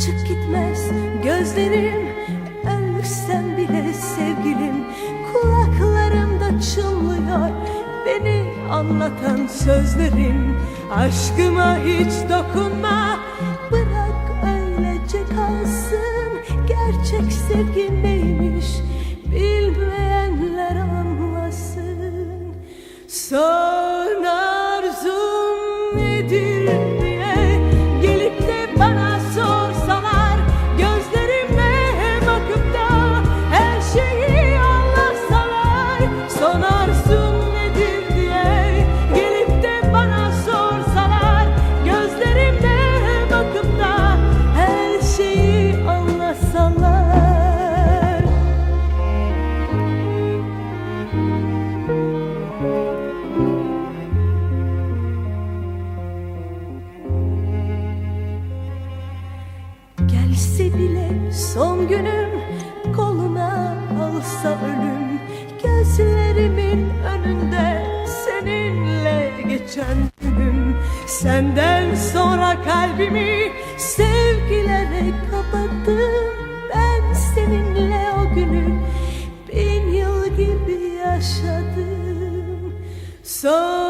Açık gitmez. Gözlerim Ölsem bile sevgilim. Kulaklarımda çınlıyor Beni anlatan sözlerim. Aşkıma hiç dokunma Bırak öylece kalsın. Gerçek sevgi neymiş Bilmeyenler anlasın. Son Gelse bile son günüm koluna alsa ölüm Gözlerimin önünde seninle geçen günüm. Senden sonra kalbimi sevgilere kapattım. Ben seninle o günü bin yıl gibi yaşadım. Son